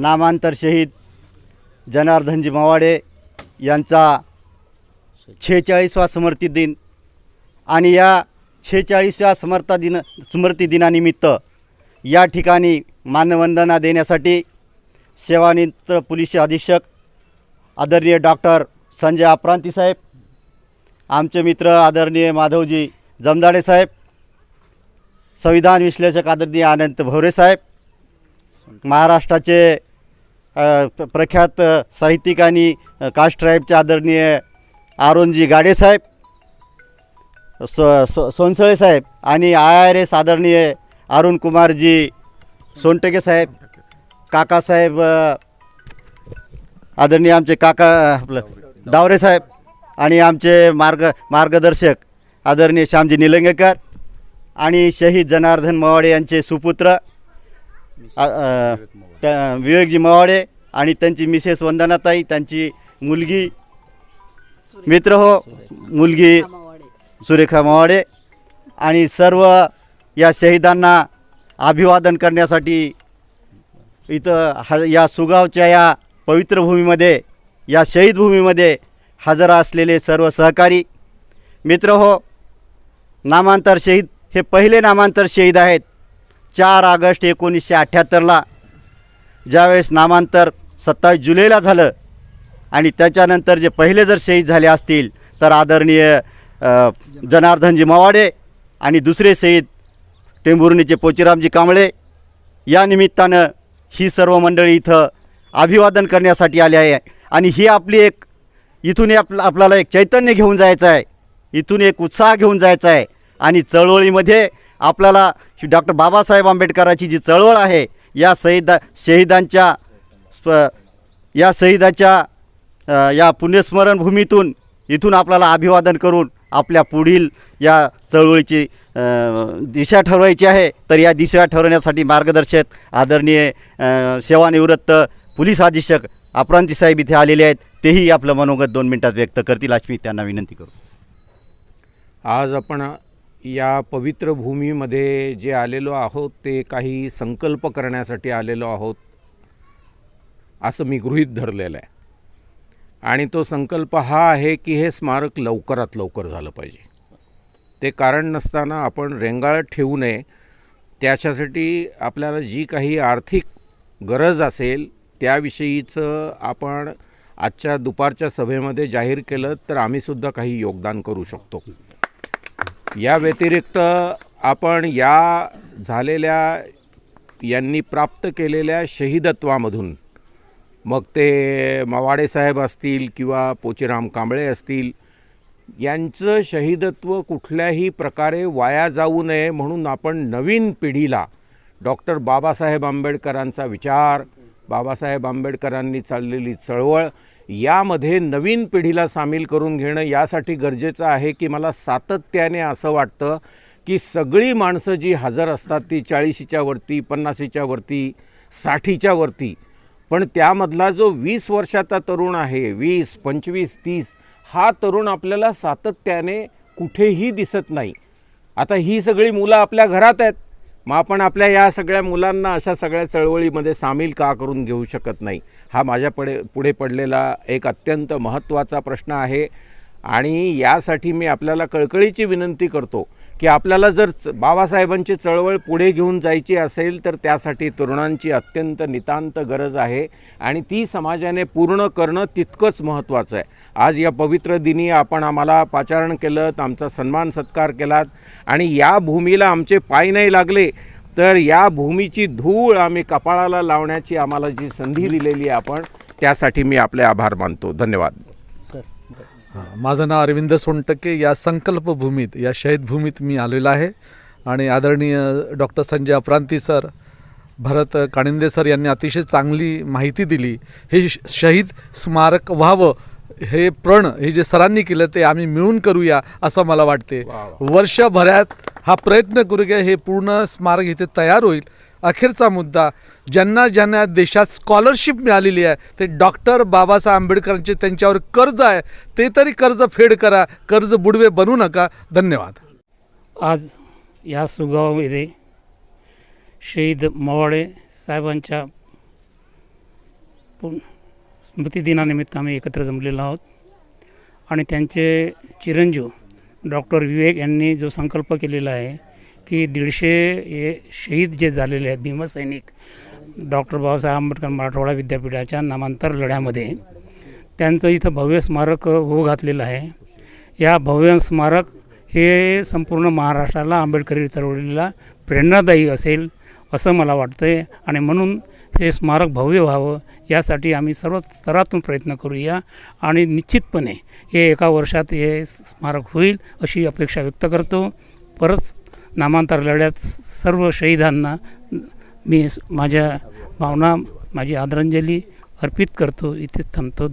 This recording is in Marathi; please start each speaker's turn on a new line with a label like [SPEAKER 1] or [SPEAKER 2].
[SPEAKER 1] नामांतर शहीद जनार्दनजी मवाडे यांचा छेचाळीसवा समर्थी दिन आणि या छेचाळीसव्या समर्था दिन स्मृती दिनानिमित्त या ठिकाणी मानवंदना देण्यासाठी सेवानिवृत्त पोलीस अधीक्षक आदरणीय डॉक्टर संजय अपरांती साहेब आमचे मित्र आदरणीय माधवजी जमदाडे साहेब संविधान विश्लेषक आदरणीय अनंत भवरे साहेब महाराष्ट्राचे प्रख्यात साहित्यिक आणि कास्ट ट्राईबचे आदरणीय आरोनजी गाडेसाहेब स सो सोनसळे साहेब आणि आय आर एस आदरणीय अरुण कुमारजी सोनटके साहेब काकासाहेब आदरणीय आमचे काका आपलं डावरे साहेब आणि आमचे मार्ग मार्गदर्शक आदरणीय श्यामजी निलंगेकर आणि शहीद जनार्दन मवाडे यांचे सुपुत्र अ, अ, त्या- विवेकजी मवाडे आणि त्यांची मिसेस वंदनाताई त्यांची मुलगी मित्र हो मुलगी सुरेखा मवाडे आणि सर्व या शहीदांना अभिवादन करण्यासाठी इथं ह या सुगावच्या या पवित्र भूमीमध्ये या शहीद भूमीमध्ये हजर असलेले सर्व सहकारी मित्र हो नामांतर शहीद हे पहिले नामांतर शहीद आहेत. चार ऑगस्ट एकोणीसशे अठ्ठ्याहत्तरला ज्यावेळेस नामांतर सत्तावीस जुलैला झालं आणि त्याच्यानंतर जे पहिले जर शहीद झाले असतील तर आदरणीय जनार्दनजी मवाडे आणि दुसरे शहीद टेंभुर्णीचे पोचीरामजी कांबळे या निमित्तानं ही सर्व मंडळी इथं अभिवादन करण्यासाठी आले आहे. आणि ही आपली एक इथून आप आपल्याला एक चैतन्य घेऊन जायचं आहे. इथून एक उत्साह घेऊन जायचा आहे. आणि चळवळीमध्ये आपल्याला डॉक्टर बाबासाहेब आंबेडकरांची जी चळवळ आहे या शहीदा शहीदांच्या स्प या शहीदाच्या या पुण्यस्मरणभूमीतून इथून आपल्याला अभिवादन करून आपल्या पुढील या चळवळीची दिशा ठरवायची आहे. तर या दिशा ठरवण्यासाठी मार्गदर्शक आदरणीय सेवानिवृत्त पोलीस अधीक्षक अपरांती साहेब इथे आलेले आहेत. तेही आपलं मनोगत दोन मिनिटात व्यक्त करतील. अशी मी त्यांना विनंती करू.
[SPEAKER 2] आज आपण या पवित्र भूमीमध्ये जे आलेलो आहोत ते काही संकल्प करण्यासाठी आलेलो आहोत असं मी गृहीत धरलेलं आहे. आणि तो संकल्प हा आहे की हे स्मारक लवकरात लवकर झालं पाहिजे. ते कारण नसताना आपण रेंगाळत ठेवू नये. त्याच्यासाठी आपल्याला जी काही आर्थिक गरज असेल त्याविषयीचं आपण आजच्या दुपारच्या सभेमध्ये जाहीर केलं तर आम्हीसुद्धा काही योगदान करू शकतो. या व्यतिरिक्त आपण या झालेल्या यांनी प्राप्त केलेल्या शहीदत्वामधून मग ते मवाडे साहेब असतील किंवा पोचीराम कांबळे असतील यांचं शहीदत्व कुठल्याही प्रकारे वाया जाऊ नये म्हणून आपण नवीन पिढीला डॉक्टर बाबासाहेब आंबेडकरांचा विचार बाबासाहेब आंबेडकरांनी चाललेली चळवळ यामध्ये नवीन पिढीला सामील करून घेणं यासाठी गरजेचं आहे की मला सातत्याने असं वाटतं की सगळी माणसं जी हजर असतात ती चाळीशीच्या वरती पन्नासीच्या वरती साठीच्या वरती पण त्यामधला जो वीस वर्षाचा तरुण आहे वीस पंचवीस तीस हा तरुण आपल्याला सातत्याने कुठेही दिसत नाही. आता ही सगळी मुलं आपल्या घरात आहेत. मग आपण आपल्या या सगळ्या मुलांना अशा सगळ्या चळवळीमध्ये सामील का करून घेऊ शकत नाही? हा माझ्यापुढे पुढे पडलेला एक अत्यंत महत्त्वाचा प्रश्न आहे. आणि यासाठी मी आपल्याला कळकळीची विनंती करतो की आपल्याला जर च- बाबासाहेबांची चळवळ पुढे घेऊन जायची असेल तर त्यासाठी तरुणांची अत्यंत नितांत गरज आहे आणि ती समाजाने पूर्ण करणं तितकंच महत्त्वाचं आहे. आज या पवित्र दिनी आपण आम्हाला पाचारण केलं आमचा सन्मान सत्कार केलात आणि या भूमीला आमचे पाय नाही लागले तर या भूमीची धूळ आम्ही कपाळाला लावण्याची आम्हाला जी संधी दिलेली आहे आपण त्यासाठी मी आपले आभार मानतो. धन्यवाद.
[SPEAKER 3] सर हां माझं नाव अरविंद सोनटक्के. या संकल्प भूमीत या शहीद भूमीत मी आलेलो आहे. आणि आदरणीय doctor Sanjay Aparanti sir Bharat Kaninde sir यांनी अतिशय चांगली माहिती दिली. हे शहीद स्मारक व्हावं हे प्रण हे जे सरांनी केलं ते आम्ही मिळून करूया असं मला वाटते. वर्षभरात हा प्रयत्न करूया हे पूर्ण स्मारक इथे तयार होईल. अखेरचा मुद्दा ज्यांना ज्यांना देशात स्कॉलरशिप मिळालेली आहे ते डॉक्टर बाबासाहेब आंबेडकरांचे त्यांच्यावर कर्ज आहे ते तरी कर्ज फेड करा कर्ज बुडवे बनू नका. धन्यवाद.
[SPEAKER 4] आज या सुगावामध्ये शहीद मवाळे साहेबांच्या पु- स्मृतिदिनानिमित्त आम्ही एकत्र जमलेलो आहोत. आणि त्यांचे चिरंजीव डॉक्टर विवेक यांनी जो संकल्प केलेला आहे की दीडशे हे शहीद जे झालेले आहेत भीमसैनिक डॉक्टर बाबासाहेब आंबेडकर मराठवाडा विद्यापीठाच्या नामांतर लढ्यामध्ये त्यांचं इथं भव्य स्मारक होऊ घातलेलं आहे. या भव्य स्मारक हे संपूर्ण महाराष्ट्राला आंबेडकरी चळवळीला प्रेरणादायी असेल असं मला वाटतं आहे आणि म्हणून हे स्मारक भव्य व्हावं यासाठी आम्ही सर्व स्तरातून प्रयत्न करूया. आणि निश्चितपणे हे एका वर्षात हे स्मारक होईल अशी अपेक्षा व्यक्त करतो. परत नामांतर लढ्यात सर्व शहीदांना मी माझ्या भावना माझी आदरांजली अर्पित करतो. इथेच थांबतो.